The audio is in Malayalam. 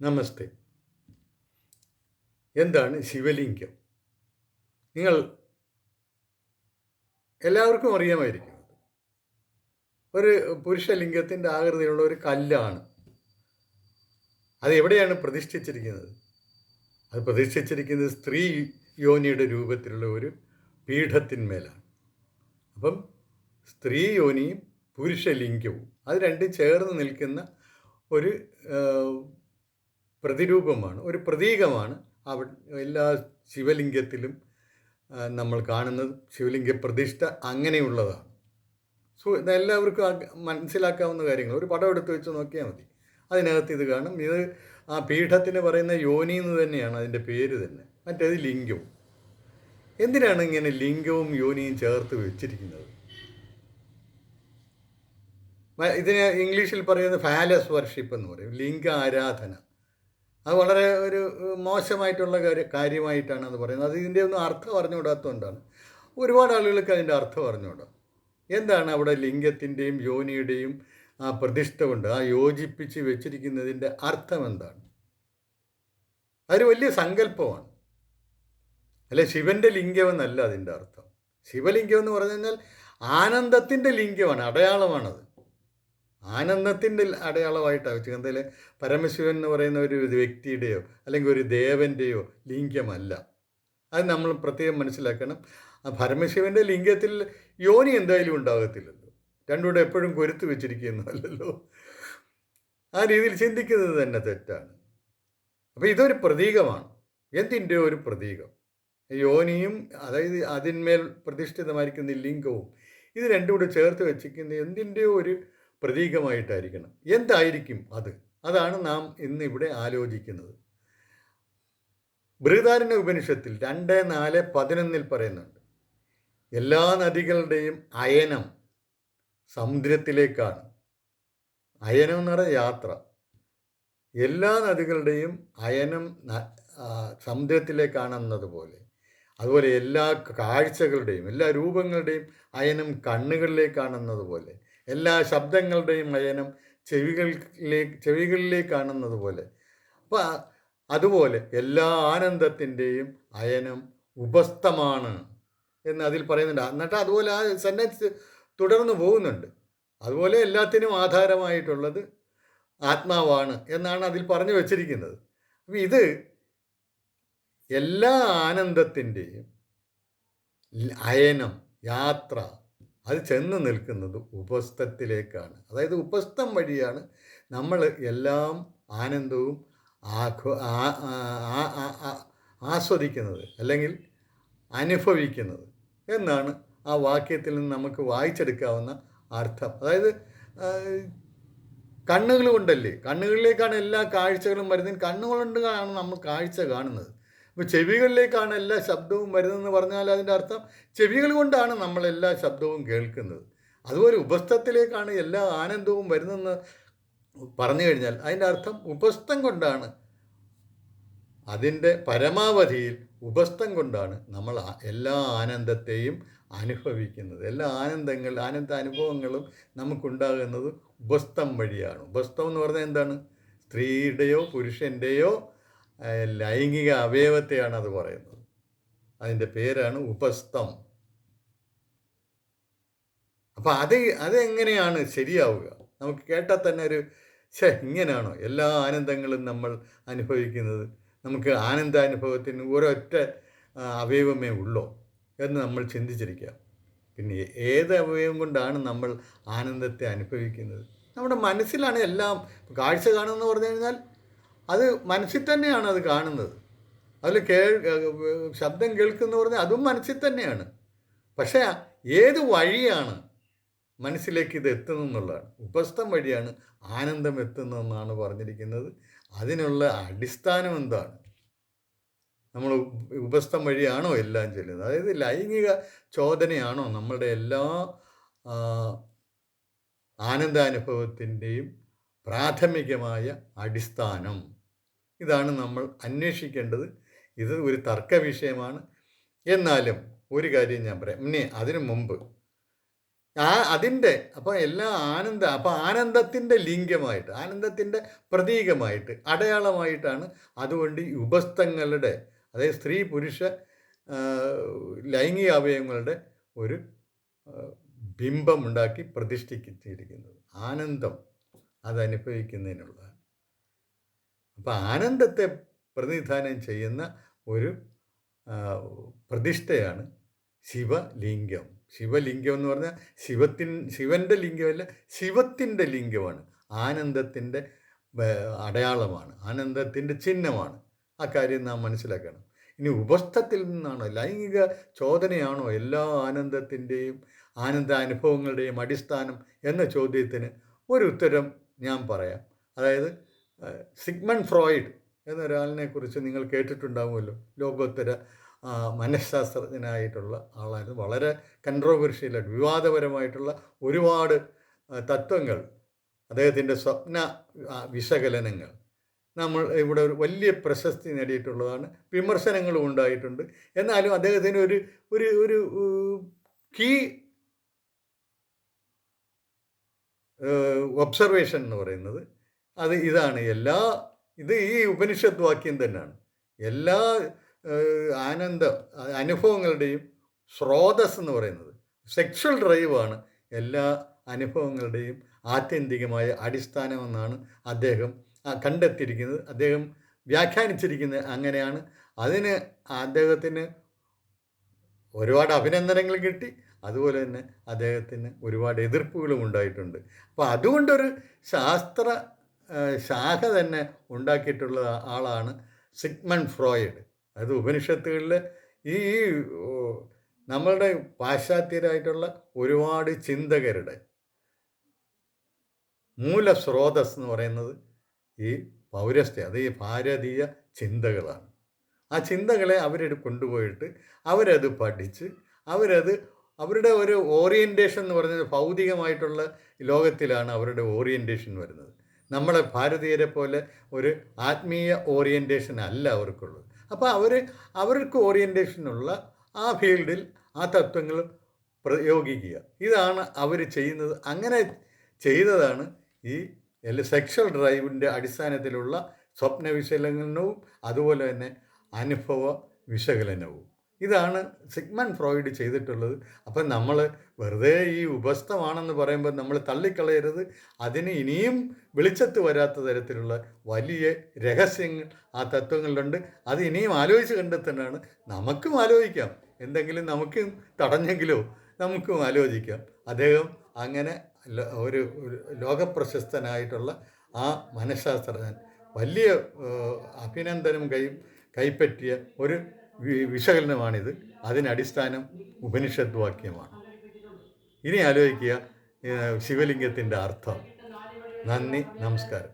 നമസ്തേ. എന്താണ് ശിവലിംഗം? നിങ്ങൾ എല്ലാവർക്കും അറിയാമായിരിക്കും. ഒരു പുരുഷലിംഗത്തിന്റെ ആകൃതിയുള്ള ഒരു കല്ലാണ്. അത് എവിടെയാണ് പ്രതിഷ്ഠിച്ചിരിക്കുന്നത്? അത് പ്രതിഷ്ഠിച്ചിരിക്കുന്നത് സ്ത്രീ യോനിയുടെ രൂപത്തിലുള്ള ഒരു പീഠത്തിന്മേലാണ്. അപ്പം സ്ത്രീ യോനിയും പുരുഷലിംഗവും അത് രണ്ടും ചേർന്ന് നിൽക്കുന്ന ഒരു പ്രതിരൂപമാണ് ഒരു പ്രതീകമാണ് അവ എല്ലാ ശിവലിംഗത്തിലും നമ്മൾ കാണുന്നത് ശിവലിംഗ പ്രതിഷ്ഠ അങ്ങനെയുള്ളതാണ്. സോ ഇതെല്ലാവർക്കും മനസ്സിലാക്കാവുന്ന കാര്യങ്ങൾ. ഒരു പടം എടുത്ത് വെച്ച് നോക്കിയാൽ മതി. അതിനകത്ത് ഇത് കാണും. ഇത് ആ പീഠത്തിന് പറയുന്ന യോനി എന്ന് തന്നെയാണ് അതിന്റെ പേര് തന്നെ. മറ്റേത് ലിംഗവും എന്തിനാണ് ഇങ്ങനെ ലിംഗവും യോനിയും ചേർത്ത് വെച്ചിരിക്കുന്നത്? ഇതിനെ ഇംഗ്ലീഷിൽ പറയുന്നത് ഫാലസ് വർഷിപ്പ് എന്ന് പറയും. ലിംഗ ആരാധന. അത് വളരെ ഒരു മോശമായിട്ടുള്ള കാര്യ കാര്യമായിട്ടാണ് അത് പറയുന്നത്. അത് ഇതിന്റെ ഒന്നും അർത്ഥം അറിഞ്ഞുകൂടാത്തതുകൊണ്ടാണ്. ഒരുപാട് ആളുകൾക്ക് അതിന്റെ അർത്ഥം പറഞ്ഞുകൂടാം എന്താണ് അവിടെ ലിംഗത്തിന്റെയും യോനിയുടെയും ആ പ്രതിഷ്ഠ കൊണ്ട് ആ യോജിപ്പിച്ച് വെച്ചിരിക്കുന്നതിന്റെ അർത്ഥം എന്താണ്? അതൊരു വലിയ സങ്കല്പമാണ്. അല്ലെ ശിവന്റെ ലിംഗമെന്നല്ല അതിന്റെ അർത്ഥം. ശിവലിംഗം എന്ന് പറഞ്ഞു കഴിഞ്ഞാൽ ആനന്ദത്തിന്റെ ലിംഗമാണ് അടയാളമാണത്. ആനന്ദത്തിന്റെ അടയാളമായിട്ടാണ് അതിൽ പരമശിവൻ എന്ന് പറയുന്ന ഒരു വ്യക്തിയുടെയോ അല്ലെങ്കിൽ ഒരു ദേവന്റെയോ ലിംഗമല്ല. അത് നമ്മൾ പ്രത്യേകം മനസ്സിലാക്കണം. ആ പരമശിവന്റെ ലിംഗത്തിൽ യോനി എന്തായാലും ഉണ്ടാകത്തില്ലല്ലോ. രണ്ടുകൂടെ എപ്പോഴും കൊരുത്ത് വെച്ചിരിക്കുന്നതല്ലോ ആ രീതിയിൽ ചിന്തിക്കുന്നത് തന്നെ തെറ്റാണ്. അപ്പോൾ ഇതൊരു പ്രതീകമാണ്. എന്തിന്റെ ഒരു പ്രതീകം? യോനിയും അതായത് അതിന്മേൽ പ്രതിഷ്ഠിതമായിരിക്കുന്ന ലിംഗവും ഇത് രണ്ടും കൂടെ ചേർത്ത് വെച്ചിരിക്കുന്ന എന്തിന്റെയോ ഒരു പ്രതീകമായിട്ടായിരിക്കണം. എന്തായിരിക്കും അത്? അതാണ് നാം ഇന്ന് ഇവിടെ ആലോചിക്കുന്നത്. ബൃഹദാരണ ഉപനിഷത്തിൽ രണ്ട് നാല് പതിനൊന്നിൽ പറയുന്നുണ്ട്. എല്ലാ നദികളുടെയും അയനം സമുദ്രത്തിലേക്കാണ്. അയനം എന്ന് പറഞ്ഞ യാത്ര. എല്ലാ നദികളുടെയും അയനം സമുദ്രത്തിലേക്കാണെന്നത് പോലെ. അതുപോലെ എല്ലാ കാഴ്ചകളുടെയും എല്ലാ രൂപങ്ങളുടെയും അയനം കണ്ണുകളിലേക്കാണെന്നത് പോലെ. എല്ലാ ശബ്ദങ്ങളുടെയും അയനം ചെവികളിലേക്ക് ചെവികളിലേക്കാണെന്നത് പോലെ. അപ്പോൾ അതുപോലെ എല്ലാ ആനന്ദത്തിന്റെയും അയനം ഉപസ്ഥമാണ് എന്ന് അതിൽ പറയുന്നുണ്ട്. എന്നിട്ട് അതുപോലെ ആ സെന്റൻസ് തുടർന്ന് പോകുന്നുണ്ട്. അതുപോലെ എല്ലാത്തിനും ആധാരമായിട്ടുള്ളത് ആത്മാവാണ് എന്നാണ് അതിൽ പറഞ്ഞു വച്ചിരിക്കുന്നത്. അപ്പം ഇത് എല്ലാ ആനന്ദത്തിന്റെയും അയനം യാത്ര അത് ചെന്ന് നിൽക്കുന്നത് ഉപസ്ഥത്തിലേക്കാണ്. അതായത് ഉപസ്ഥം വഴിയാണ് നമ്മൾ എല്ലാം ആനന്ദവും ആഘോ ആസ്വദിക്കുന്നത് അല്ലെങ്കിൽ അനുഭവിക്കുന്നത് എന്നാണ് ആ വാക്യത്തിൽ നിന്ന് നമുക്ക് വായിച്ചെടുക്കാവുന്ന അർത്ഥം. അതായത് കണ്ണുകൾ കൊണ്ടല്ലേ? കണ്ണുകളിലേക്കാണ് എല്ലാ കാഴ്ചകളും വരുന്നത്. കണ്ണുകൊണ്ടാണ് നമ്മൾ കാഴ്ച കാണുന്നത്. ഇപ്പോൾ ചെവികളിലേക്കാണ് എല്ലാ ശബ്ദവും വരുന്നതെന്ന് പറഞ്ഞാൽ അതിന്റെ അർത്ഥം ചെവികൾ കൊണ്ടാണ് നമ്മൾ എല്ലാ ശബ്ദവും കേൾക്കുന്നത്. അതുപോലെ ഉപസ്ഥത്തിലേക്കാണ് എല്ലാ ആനന്ദവും വരുന്നതെന്ന് പറഞ്ഞു കഴിഞ്ഞാൽ അതിന്റെ അർത്ഥം ഉപസ്ഥം കൊണ്ടാണ്. അതിന്റെ പരമാവധിയിൽ ഉപസ്ഥം കൊണ്ടാണ് നമ്മൾ എല്ലാ ആനന്ദത്തെയും അനുഭവിക്കുന്നത്. എല്ലാ ആനന്ദങ്ങൾ ആനന്ദ അനുഭവങ്ങളും നമുക്കുണ്ടാകുന്നത് ഉപസ്ഥം വഴിയാണ്. ഉപസ്ഥം എന്ന് പറഞ്ഞാൽ എന്താണ്? സ്ത്രീയുടെയോ പുരുഷന്റെയോ ലൈംഗിക അവയവത്തെയാണ് അത് പറയുന്നത്. അതിന്റെ പേരാണ് ഉപസ്ഥം. അപ്പം അത് അതെങ്ങനെയാണ് ശരിയാവുക? നമുക്ക് കേട്ടാൽ തന്നെ ഒരു ഛേ ഇങ്ങനെയാണോ? എല്ലാ ആനന്ദങ്ങളും നമ്മൾ അനുഭവിക്കുന്നത്. നമുക്ക് ആനന്ദാനുഭവത്തിന് ഒരൊറ്റ അവയവമേ ഉള്ളോ എന്ന് നമ്മൾ ചിന്തിച്ചിരിക്കാം പിന്നെ ഏത് അവയവം കൊണ്ടാണ് നമ്മൾ ആനന്ദത്തെ അനുഭവിക്കുന്നത്? നമ്മുടെ മനസ്സിലാണ് എല്ലാം കാഴ്ച കാണുമെന്ന് പറഞ്ഞു കഴിഞ്ഞാൽ അത് മനസ്സിൽ തന്നെയാണ് അത് കാണുന്നത്. അതിൽ കേൾ ശബ്ദം കേൾക്കുന്ന പറഞ്ഞാൽ അതും മനസ്സിൽ തന്നെയാണ്. പക്ഷേ ഏത് വഴിയാണ് മനസ്സിലേക്ക് ഇത് എത്തുന്നതെന്നുള്ളതാണ്. ഉപസ്ഥം വഴിയാണ് ആനന്ദം എത്തുന്നതെന്നാണ് പറഞ്ഞിരിക്കുന്നത്. അതിനുള്ള അടിസ്ഥാനം എന്താണ്? നമ്മൾ ഉപസ്ഥം വഴിയാണോ എല്ലാം ചെല്ലുന്നത് അതായത് ലൈംഗിക ചോദനയാണോ നമ്മളുടെ എല്ലാ ആനന്ദാനുഭവത്തിന്റെയും പ്രാഥമികമായ അടിസ്ഥാനം? ഇതാണ് നമ്മൾ അന്വേഷിക്കേണ്ടത്. ഇത് ഒരു തർക്ക വിഷയമാണ്. എന്നാലും ഒരു കാര്യം ഞാൻ പറയാം. ഇനി അതിനു മുമ്പ് ആ അതിന്റെ അപ്പോൾ എല്ലാ ആനന്ദ അപ്പോൾ ആനന്ദത്തിന്റെ ലിംഗമായിട്ട് ആനന്ദത്തിന്റെ പ്രതീകമായിട്ട് അടയാളമായിട്ടാണ് അതുകൊണ്ട് ഈ ഉപസ്ഥങ്ങളുടെ അതായത് സ്ത്രീ പുരുഷ ലൈംഗിക അവയവങ്ങളുടെ ഒരു ആ, ബിംബം ഉണ്ടാക്കി പ്രതിഷ്ഠിച്ചിരിക്കുന്നത്. ആനന്ദം അതനുഭവിക്കുന്നതിനുള്ള അപ്പോൾ ആനന്ദത്തെ പ്രതിനിധാനം ചെയ്യുന്ന ഒരു പ്രതിഷ്ഠയാണ് ശിവലിംഗം. ശിവലിംഗം എന്ന് പറഞ്ഞാൽ ശിവത്തിൻ ശിവന്റെ ലിംഗമല്ല ശിവത്തിന്റെ ലിംഗമാണ്. ആനന്ദത്തിന്റെ അടയാളമാണ്. ആനന്ദത്തിന്റെ ചിഹ്നമാണ്. ആ കാര്യം നാം മനസ്സിലാക്കണം. ഇനി ഉപസ്ഥത്തിൽ നിന്നാണോ ലൈംഗിക ചോദനയാണോ എല്ലാ ആനന്ദത്തിന്റെയും ആനന്ദ അനുഭവങ്ങളുടെയും അടിസ്ഥാനം എന്ന ചോദ്യത്തിന് ഒരു ഉത്തരം ഞാൻ പറയാം. അതായത് സിഗ്മൺ ഫ്രോയിഡ് എന്നൊരാളിനെ കുറിച്ച് നിങ്ങൾ കേട്ടിട്ടുണ്ടാവുമല്ലോ. ലോകോത്തര മനഃശാസ്ത്രജ്ഞനായിട്ടുള്ള ആളായിരുന്നു. വളരെ കൺട്രോവേഴ്ഷ്യലായിട്ട് വിവാദപരമായിട്ടുള്ള ഒരുപാട് തത്വങ്ങൾ അദ്ദേഹത്തിന്റെ സ്വപ്ന വിശകലനങ്ങൾ. നമ്മൾ ഇവിടെ ഒരു വലിയ പ്രശസ്തി നേടിയിട്ടുള്ളതാണ്. വിമർശനങ്ങളും ഉണ്ടായിട്ടുണ്ട്. എന്നാലും അദ്ദേഹത്തിന് ഒരു ഒരു ഒരു കീ ഒബ്സർവേഷൻ എന്ന് പറയുന്നത് അത് ഇതാണ്. എല്ലാ ഇത് ഈ ഉപനിഷത്ത് വാക്യം തന്നെയാണ്. എല്ലാ ആനന്ദം അനുഭവങ്ങളുടെയും സ്രോതസ് എന്ന് പറയുന്നത്. സെക്ഷൽ ഡ്രൈവാണ് എല്ലാ അനുഭവങ്ങളുടെയും ആത്യന്തികമായ അടിസ്ഥാനമെന്നാണ് അദ്ദേഹം കണ്ടെത്തിയിരിക്കുന്നത്. അദ്ദേഹം വ്യാഖ്യാനിച്ചിരിക്കുന്നത് അങ്ങനെയാണ്. അതിന് അദ്ദേഹത്തിന് ഒരുപാട് അഭിനന്ദനങ്ങൾ കിട്ടി. അതുപോലെ തന്നെ അദ്ദേഹത്തിന് ഒരുപാട് എതിർപ്പുകളും ഉണ്ടായിട്ടുണ്ട്. അപ്പോൾ അതുകൊണ്ടൊരു ശാസ്ത്ര ശാഖ തന്നെ ഉണ്ടാക്കിയിട്ടുള്ള ആളാണ് സിഗ്മൺ ഫ്രോയിഡ്. അത് ഉപനിഷത്തുകളിൽ ഈ നമ്മളുടെ പാശ്ചാത്യരായിട്ടുള്ള ഒരുപാട് ചിന്തകരുടെ മൂല സ്രോതസ് എന്ന് പറയുന്നത് ഈ പൗരസ്ത്യ അത് ഈ ഭാരതീയ ചിന്തകളാണ്. ആ ചിന്തകളെ അവരത് കൊണ്ടുപോയിട്ട് അവരത് പഠിച്ച് അവരത് അവരുടെ ഒരു ഓറിയന്റേഷൻ എന്ന് പറയുന്നത് ഭൗതികമായിട്ടുള്ള ലോകത്തിലാണ് അവരുടെ ഓറിയന്റേഷൻ വരുന്നത്. നമ്മളെ ഭാരതീയരെ പോലെ ഒരു ആത്മീയ ഓറിയന്റേഷൻ അല്ല അവർക്കുള്ളത്. അപ്പോൾ അവർ അവർക്ക് ഓറിയന്റേഷനുള്ള ആ ഫീൽഡിൽ ആ തത്വങ്ങൾ പ്രയോഗിക്കുക. ഇതാണ് അവർ ചെയ്യുന്നത്. അങ്ങനെ ചെയ്തതാണ് ഈ സെക്ഷൽ ഡ്രൈവിന്റെ അടിസ്ഥാനത്തിലുള്ള സ്വപ്ന വിശകലനവും അതുപോലെ തന്നെ അനുഭവ വിശകലനവും. ഇതാണ് സിഗ്മൻ ഫ്രോയിഡ് ചെയ്തിട്ടുള്ളത്. അപ്പം നമ്മൾ വെറുതെ ഈ ഉപസ്ഥമാണെന്ന് പറയുമ്പോൾ നമ്മൾ തള്ളിക്കളയരുത്. അതിന് ഇനിയും വെളിച്ചത്ത് വരാത്ത തരത്തിലുള്ള വലിയ രഹസ്യങ്ങൾ ആ തത്വങ്ങളിലുണ്ട്. അത് ഇനിയും ആലോചിച്ച് കണ്ടെത്തേണ്ടതാണ്. നമുക്കും ആലോചിക്കാം. എന്തെങ്കിലും നമുക്കും തടഞ്ഞെങ്കിലോ നമുക്കും ആലോചിക്കാം. അദ്ദേഹം അങ്ങനെ ഒരു ലോകപ്രശസ്തനായിട്ടുള്ള ആ മനഃശാസ്ത്രജ്ഞൻ വലിയ അഭിനന്ദനം കൈ കൈപ്പറ്റിയ ഒരു വിശകലനമാണിത്. അതിനടിസ്ഥാനം ഉപനിഷത് വാക്യമാണ് ഇനി ആലോചിക്കുക ശിവലിംഗത്തിന്റെ അർത്ഥം. നന്ദി നമസ്കാരം.